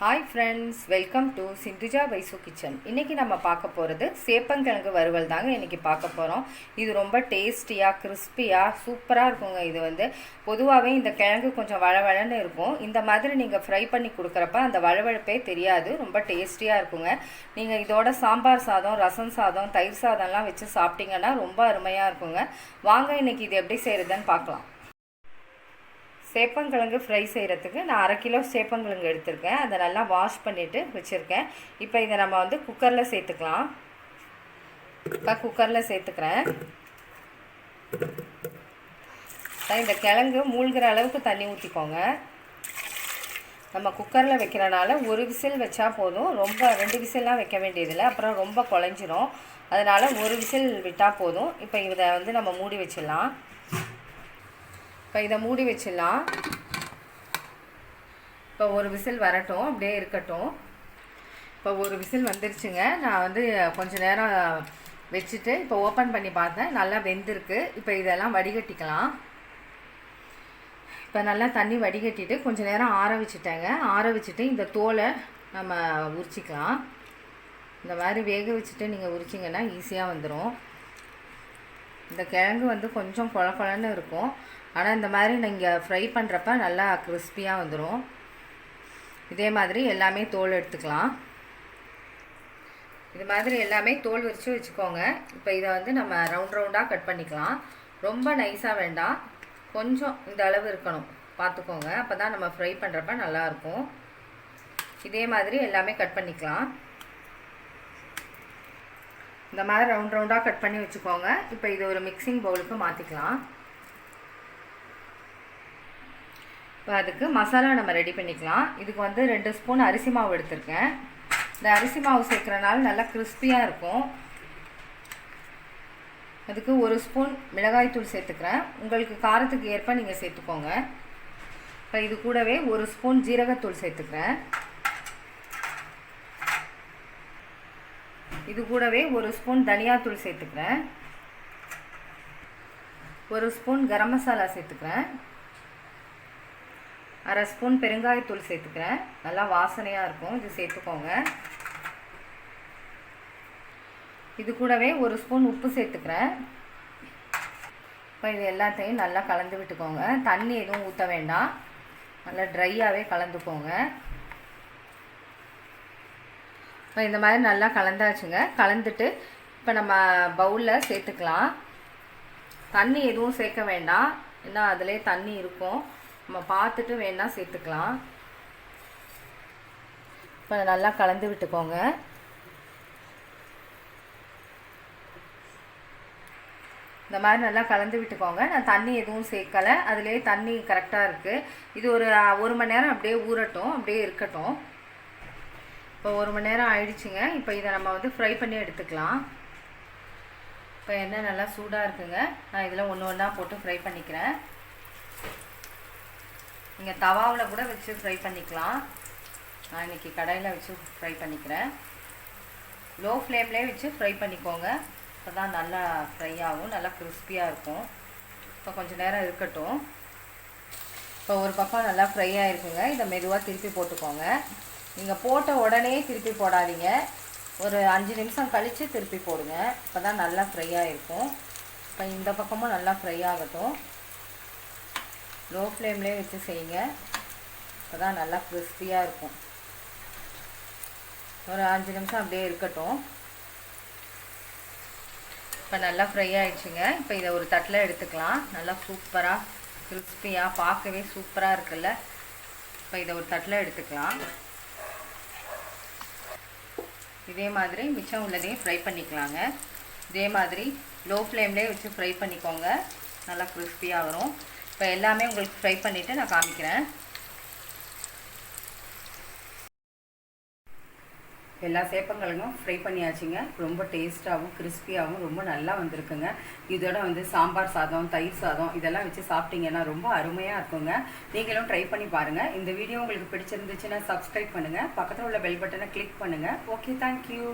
Hi friends welcome to Sindhuja Vaishu kitchen இன்றைக்கி நம்ம பார்க்க போகிறது சேப்பங்கிழங்கு வறுவல் தாங்க இன்றைக்கி பார்க்க போகிறோம் இது ரொம்ப டேஸ்டியாக கிறிஸ்பியாக சூப்பராக இருக்குங்க. இது வந்து பொதுவாகவே இந்த கிழங்கு கொஞ்சம் வழவழன்னு இருக்கும். இந்த மாதிரி நீங்கள் ஃப்ரை பண்ணி கொடுக்குறப்ப அந்த வளவழப்பே தெரியாது. ரொம்ப டேஸ்டியாக இருக்குங்க. நீங்கள் இதோட சாம்பார் சாதம் ரசம் சாதம் தயிர் சாதம்லாம் வச்சு சாப்பிட்டீங்கன்னா ரொம்ப அருமையாக இருக்குங்க. வாங்க இன்றைக்கி இது எப்படி செய்கிறதுன்னு பார்க்கலாம். சேப்பங்கிழங்கு ஃப்ரை செய்கிறதுக்கு நான் அரை கிலோ சேப்பங்கிழங்கு எடுத்திருக்கேன். அதை நல்லா வாஷ் பண்ணிவிட்டு வச்சுருக்கேன். இப்போ இதை நம்ம வந்து குக்கரில் சேர்த்துக்கலாம். இப்போ குக்கரில் சேர்த்துக்கிறேன். இந்த கிழங்கு மூழ்கிற அளவுக்கு தண்ணி ஊற்றிக்கோங்க நம்ம குக்கரில் வைக்கிறனால ஒரு விசில் வச்சா போதும். ரொம்ப ரெண்டு விசில்லாம் வைக்க வேண்டியதில்லை. அப்புறம் ரொம்ப குழஞ்சிரும். அதனால் ஒரு விசில் விட்டால் போதும். இப்போ இதை வந்து நம்ம மூடி வச்சிடலாம். இப்போ இதை மூடி வச்சிடலாம். இப்போ ஒரு விசில் வரட்டும் அப்படியே இருக்கட்டும். இப்போ ஒரு விசில் வந்துருச்சுங்க. நான் வந்து கொஞ்ச நேரம் வச்சுட்டு இப்போ ஓப்பன் பண்ணி பார்த்தேன். நல்லா வெந்திருக்கு. இப்போ இதெல்லாம் வடிகட்டிக்கலாம். இப்போ நல்லா தண்ணி வடிகட்டிட்டு கொஞ்சம் நேரம் ஆற வச்சுட்டேங்க. ஆற வச்சுட்டு இந்த தோலை நம்ம உரிச்சிக்கலாம். இந்த மாதிரி வேக வச்சுட்டு நீங்கள் உரிச்சிங்கன்னா ஈஸியாக வந்துடும் இந்த கிழங்கு வந்து கொஞ்சம் கொழ கொழன்னு இருக்கும். ஆனால் இந்த மாதிரி நீங்கள் ஃப்ரை பண்ணுறப்ப நல்லா கிறிஸ்பியாக வந்துடும் இதே மாதிரி எல்லாமே தோல் எடுத்துக்கலாம். இது மாதிரி எல்லாமே தோல் விரித்து வச்சுக்கோங்க. இப்போ இதை வந்து நம்ம ரவுண்ட் ரவுண்டாக கட் பண்ணிக்கலாம். ரொம்ப நைஸாக வேண்டாம். கொஞ்சம் இந்த அளவு இருக்கணும். பார்த்துக்கோங்க. அப்போ தான் நம்ம ஃப்ரை பண்ணுறப்ப நல்லாயிருக்கும் இதே மாதிரி எல்லாமே கட் பண்ணிக்கலாம். இந்த மாதிரி ரவுண்ட் ரவுண்டாக கட் பண்ணி வச்சுக்கோங்க. இப்போ இது ஒரு மிக்சிங் பவுலுக்கு மாற்றிக்கலாம் இப்போ அதுக்கு மசாலா நம்ம ரெடி பண்ணிக்கலாம். இதுக்கு வந்து ரெண்டு ஸ்பூன் அரிசி மாவு எடுத்திருக்கேன். இந்த அரிசி மாவு சேர்க்குறனால நல்லா கிறிஸ்பியாக இருக்கும். அதுக்கு ஒரு ஸ்பூன் மிளகாய்த்தூள் சேர்த்துக்கிறேன். உங்களுக்கு காரத்துக்கு ஏற்ப நீங்கள் சேர்த்துக்கோங்க. இப்போ இது கூடவே ஒரு ஸ்பூன் ஜீரகத்தூள் சேர்த்துக்கிறேன். இது கூடவே ஒரு ஸ்பூன் தனியாத்தூள் சேர்த்துக்கிறேன். ஒரு ஸ்பூன் கரம் மசாலா சேர்த்துக்கிறேன். அரை ஸ்பூன் பெருங்காயத்தூள் சேர்த்துக்கிறேன். நல்லா வாசனையாக இருக்கும். இது சேர்த்துக்கோங்க. இது கூடவே ஒரு ஸ்பூன் உப்பு சேர்த்துக்கிறேன். இப்போ இது எல்லாத்தையும் நல்லா கலந்து விட்டுக்கோங்க. தண்ணி எதுவும் ஊற்ற வேண்டாம். நல்லா ட்ரையாகவே கலந்துக்கோங்க. இப்போ இந்த மாதிரி நல்லா கலந்தாச்சுங்க. கலந்துட்டு இப்போ நம்ம பவுலில் சேர்த்துக்கலாம். தண்ணி எதுவும் சேர்க்க வேண்டாம். ஏன்னா அதிலே தண்ணி இருக்கும். நம்ம பார்த்துட்டு வேணால் சேர்த்துக்கலாம். இப்போ நல்லா கலந்து விட்டுக்கோங்க. இந்த மாதிரி நல்லா கலந்து விட்டுக்கோங்க. நான் தண்ணி எதுவும் சேர்க்கலை. அதிலே தண்ணி கரெக்டாக இருக்குது இது ஒரு ஒரு மணி நேரம் அப்படியே ஊறட்டும். அப்படியே இருக்கட்டும். இப்போ ஒரு மணி நேரம் ஆயிடுச்சுங்க. இப்போ இதை நம்ம வந்து ஃப்ரை பண்ணி எடுத்துக்கலாம். இப்போ எண்ணெய் நல்லா சூடாக இருக்குங்க. நான் இதில் ஒன்று ஒன்றா போட்டு ஃப்ரை பண்ணிக்கிறேன். நீங்கள் தவாவில் கூட வச்சு ஃப்ரை பண்ணிக்கலாம். நான் இன்றைக்கி கடையில் வச்சு ஃப்ரை பண்ணிக்கிறேன். லோ ஃப்ளேம்லேயே வச்சு ஃப்ரை பண்ணிக்கோங்க. அப்போ தான் நல்லா ஃப்ரை ஆகும். நல்லா கிறிஸ்பியாக இருக்கும். இப்போ கொஞ்சம் நேரம் இருக்கட்டும். இப்போ ஒரு பக்கம் நல்லா ஃப்ரை ஆகிருக்குங்க இதை மெதுவாக திருப்பி போட்டுக்கோங்க. நீங்கள் போட்ட உடனே திருப்பி போடாதீங்க. ஒரு அஞ்சு நிமிஷம் கழித்து திருப்பி போடுங்க. இப்போ தான் நல்லா ஃப்ரையாக இருக்கும் இப்போ இந்த பக்கமும் நல்லா ஃப்ரை ஆகட்டும். லோ ஃப்ளேம்லேயே வச்சு செய்யுங்க. இப்போ தான் நல்லா கிறிஸ்பியாக இருக்கும். ஒரு அஞ்சு நிமிஷம் அப்படியே இருக்கட்டும். இப்போ நல்லா ஃப்ரை ஆகிடுச்சிங்க இப்போ இதை ஒரு தட்டில் எடுத்துக்கலாம். நல்லா சூப்பராக கிறிஸ்பியாக பார்க்கவே சூப்பராக இருக்குல்ல. இப்போ இதை ஒரு தட்டில் எடுத்துக்கலாம். இதே மாதிரி மிச்சம் உள்ளதையும் ஃப்ரை பண்ணிக்கலாங்க. இதே மாதிரி லோ ஃப்ளேம்லேயே வச்சு ஃப்ரை பண்ணிக்கோங்க. நல்லா கிறிஸ்பியாக வரும். இப்போ எல்லாமே உங்களுக்கு ஃப்ரை பண்ணிவிட்டு நான் காமிக்கிறேன். எல்லா சேப்பங்கிழங்கும் ஃப்ரை பண்ணியாச்சுங்க. ரொம்ப டேஸ்ட்டாகவும் கிறிஸ்பியாகவும் ரொம்ப நல்லா வந்திருக்குங்க. இதோட வந்து சாம்பார் சாதம் தயிர் சாதம் இதெல்லாம் வச்சு சாப்பிட்டீங்கன்னா ரொம்ப அருமையாக இருக்குங்க. நீங்களும் ட்ரை பண்ணி பாருங்கள் இந்த வீடியோ உங்களுக்கு பிடிச்சிருந்துச்சுன்னா சப்ஸ்கிரைப் பண்ணுங்கள் பக்கத்தில் உள்ள பெல் பட்டனை கிளிக் பண்ணுங்கள் ஓகே தேங்க்யூ